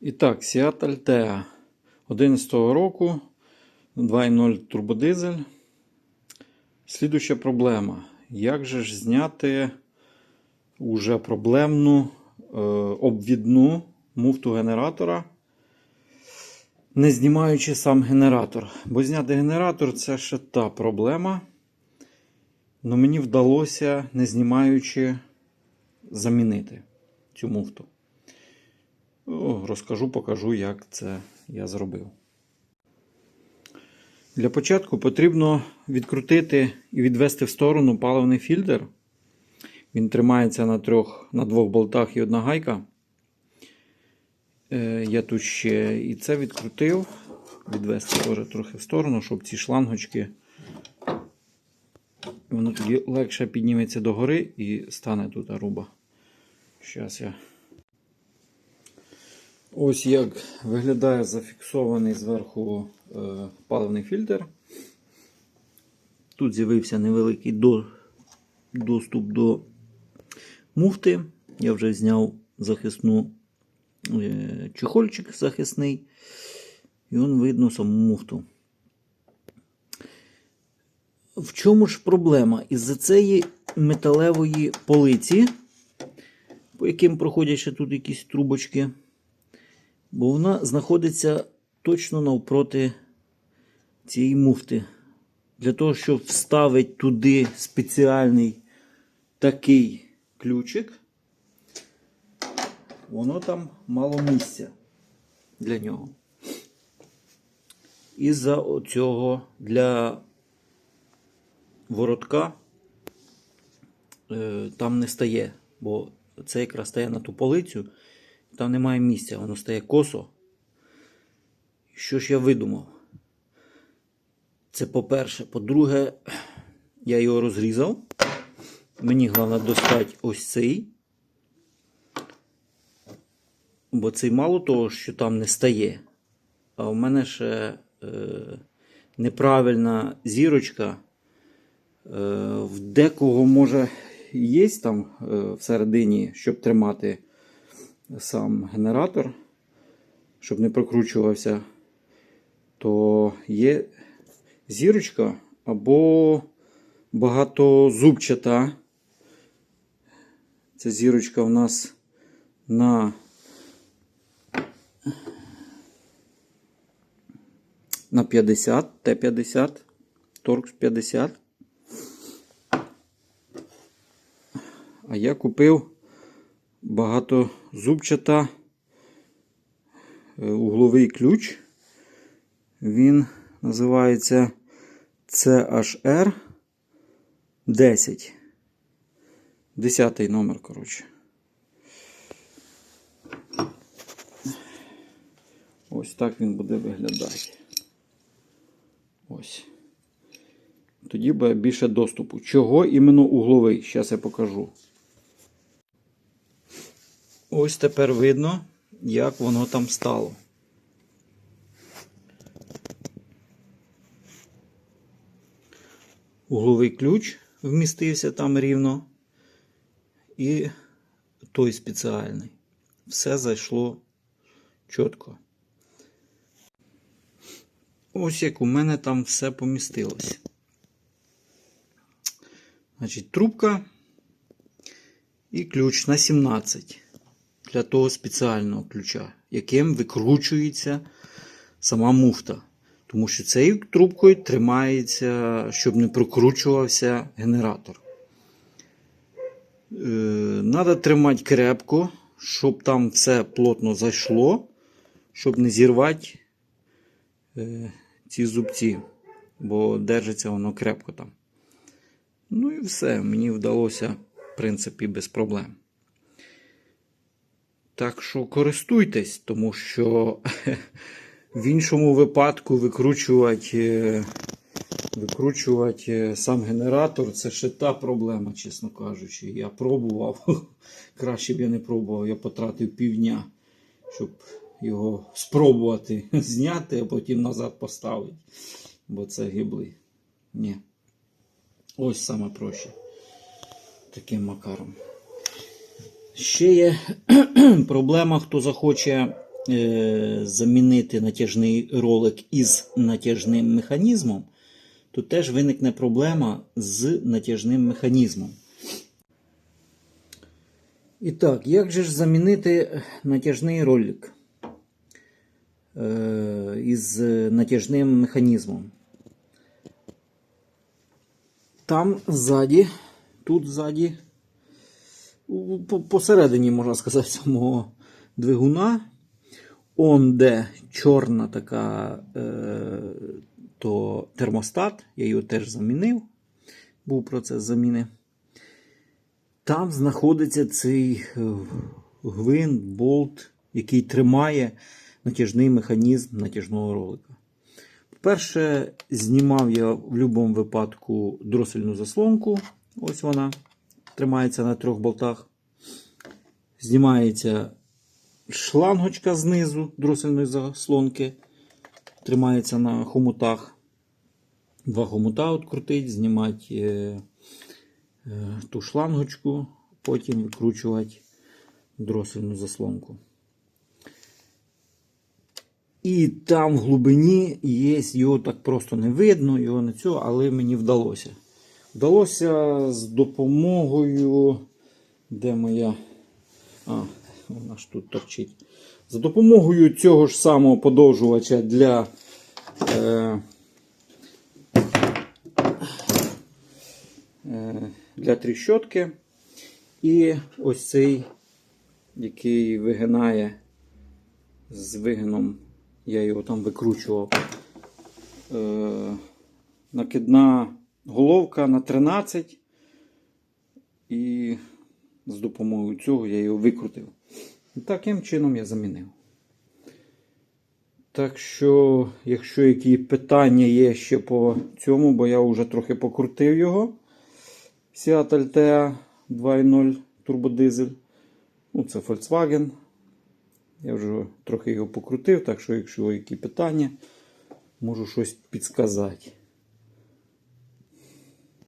І так, Seat Altea 11 року, 2.0 турбодизель. Слідуща проблема. Як же ж зняти уже проблемну е, обвідну муфту генератора, не знімаючи сам генератор. Бо зняти генератор це ще та проблема. Но мені вдалося, не знімаючи, замінити цю муфту. О, розкажу, покажу, як це я зробив. Для початку потрібно відкрутити і відвести в сторону паливний фільтр. Він тримається на трьох, на двох болтах і одна гайка. Е, я тут ще і це відкрутив. Відвести теж трохи в сторону, щоб ці шлангочки. Воно тоді легше підніметься догори і стане тут руба. Зараз я. Ось як виглядає зафіксований зверху е, паливний фільтр. Тут з'явився невеликий до, доступ до муфти. Я вже зняв захисну е, чехольчик захисний. І он видно саму муфту. В чому ж проблема? Із-за цієї металевої полиці, по яким проходять ще тут якісь трубочки, бо вона знаходиться точно навпроти цієї муфти. Для того, щоб вставити туди спеціальний такий ключик, воно там мало місця для нього. І-за цього для воротка е, там не стає, бо це якраз стає на ту полицю, там немає місця, воно стає косо. Що ж я видумав? Це по-перше. По-друге, я його розрізав. Мені головне достати ось цей. Бо цей мало того, що там не стає. А в мене ще е, неправильна зірочка. Е, в декого може є там е, всередині, щоб тримати сам генератор, щоб не прокручувався, то є зірочка або багатозубчата. Ця зірочка у нас на на 50, Т50, Торкс 50. А я купив багатозубчата е, угловий ключ. Він називається CHR 10. Десятий номер, коротше. Ось так він буде виглядати. Ось. Тоді буде більше доступу. Чого іменно угловий? Зараз я покажу. Ось тепер видно, як воно там стало. Угловий ключ вмістився там рівно. І той спеціальний. Все зайшло чітко. Ось як у мене там все помістилось. Значить, трубка і ключ на 17 для того спеціального ключа, яким викручується сама муфта. Тому що цією трубкою тримається, щоб не прокручувався генератор. Треба тримати крепко, щоб там все плотно зайшло, щоб не зірвати е, ці зубці, бо держиться воно крепко там. Ну і все, мені вдалося, в принципі, без проблем. Так що користуйтесь, тому що в іншому випадку викручувати, е, викручувати е, сам генератор це ще та проблема, чесно кажучи. Я пробував. Краще б я не пробував, я потратив півдня, щоб його спробувати зняти, а потім назад поставити. Бо це гиблий. Ні. Ось саме проще. Таким макаром. Ще є проблема, хто захоче е, замінити натяжний ролик із натяжним механізмом, то теж виникне проблема з натяжним механізмом. І так, як же ж замінити натяжний ролик е, із натяжним механізмом? Там ззаді, тут ззаді, посередині, можна сказати, самого двигуна, он де чорна така, е, то термостат, я його теж замінив, був процес заміни. Там знаходиться цей е, гвинт, болт, який тримає натяжний механізм натяжного ролика. По-перше, знімав я в будь-якому випадку дросельну заслонку. Ось вона тримається на трьох болтах. Знімається шлангочка знизу дросельної заслонки. Тримається на хомутах. Два хомута відкрутить, знімати е, е, ту шлангочку, потім викручувати дросельну заслонку. І там в глибині є, його так просто не видно, його не цього, але мені вдалося. Вдалося з допомогою. Де моя. А, вона ж тут торчить. За допомогою цього ж самого подовжувача для. Е, е, для тріщотки. І ось цей, який вигинає з вигином, я його там викручував. Е, накидна головка на 13. І з допомогою цього я його викрутив. Таким чином я замінив. Так що, якщо які питання є ще по цьому, бо я вже трохи покрутив його. Seat Altea 2.0 турбодизель. Ну, це Volkswagen. Я вже трохи його покрутив, так що, якщо які питання, можу щось підсказати.